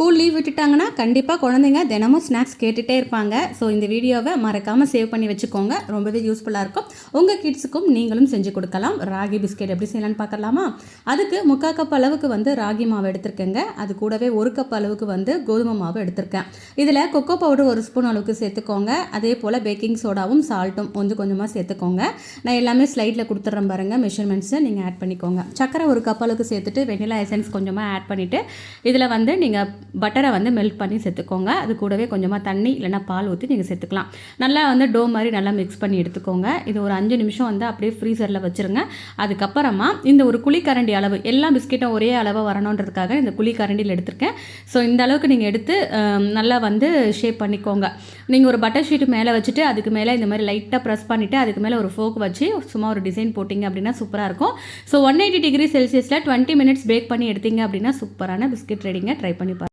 School leave விட்டுட்டாங்கன்னா கண்டிப்பாக குழந்தைங்க தினமும் ஸ்நாக்ஸ் கேட்டுகிட்டே இருப்பாங்க. ஸோ இந்த வீடியோவை மறக்காமல் சேவ் பண்ணி வச்சுக்கோங்க. ரொம்பவே யூஸ்ஃபுல்லாக இருக்கும். உங்கள் கிட்ஸுக்கும் நீங்களும் செஞ்சு கொடுக்கலாம். ராகி பிஸ்கெட் எப்படி செய்யலான்னு பார்க்கலாமா? அதுக்கு முக்கால் கப் அளவுக்கு வந்து ராகி மாவு எடுத்திருக்கேங்க. அது கூடவே ஒரு கப் அளவுக்கு வந்து கோதுமை மாவு எடுத்திருக்கேன். இதில் கொக்கோ பவுடர் ஒரு ஸ்பூன் அளவுக்கு சேர்த்துக்கோங்க. அதே போல் பேக்கிங் சோடாவும் சால்ட்டும் கொஞ்சம் கொஞ்சமாக சேர்த்துக்கோங்க. நான் எல்லாமே ஸ்லைடில் கொடுத்துட்றேன் பாருங்கள் மெஷர்மெண்ட்ஸை நீங்கள் ஆட் பண்ணிக்கோங்க. சக்கரை ஒரு கப் அளவுக்கு சேர்த்துட்டு வெனிலா எசன்ஸ் கொஞ்சமாக ஆட் பண்ணிவிட்டு இதில் வந்து நீங்கள் பட்டரை வந்து மெல்ட் பண்ணி சேர்த்துக்கோங்க. அது கூடவே கொஞ்சமாக தண்ணி இல்லைனா பால் ஊற்றி நீங்கள் சேர்த்துக்கலாம். நல்லா வந்து டோ மாதிரி நல்லா மிக்ஸ் பண்ணி எடுத்துக்கோங்க. இது ஒரு அஞ்சு நிமிஷம் வந்து அப்படியே ஃப்ரீசரில் வச்சுருங்க. அதுக்கப்புறமா இந்த ஒரு குழிக்கரண்டி அளவு எல்லா பிஸ்கெட்டும் ஒரே அளவாக வரணுன்றதுக்காக இந்த குழிக்கரண்டியில் எடுத்திருக்கேன். ஸோ இந்த அளவுக்கு நீங்கள் எடுத்து நல்லா வந்து ஷேப் பண்ணிக்கோங்க. நீங்கள் ஒரு பட்டர் ஷீட்டு மேலே வச்சுட்டு அதுக்கு மேலே இந்த மாதிரி லைட்டாக ப்ரெஸ் பண்ணிவிட்டு அதுக்கு மேலே ஒரு ஃபோக் வச்சு சும்மா ஒரு டிசைன் போட்டிங்க அப்படின்னா சூப்பராக இருக்கும். ஸோ ஒன் எயிட்டி டிகிரி செல்சியஸில் டுவெண்ட்டி மினிட்ஸ் பேக் பண்ணி எடுத்தீங்க அப்படின்னா சூப்பரான பிஸ்கெட் ரெடிங்க ட்ரை பண்ணி பாருங்கள்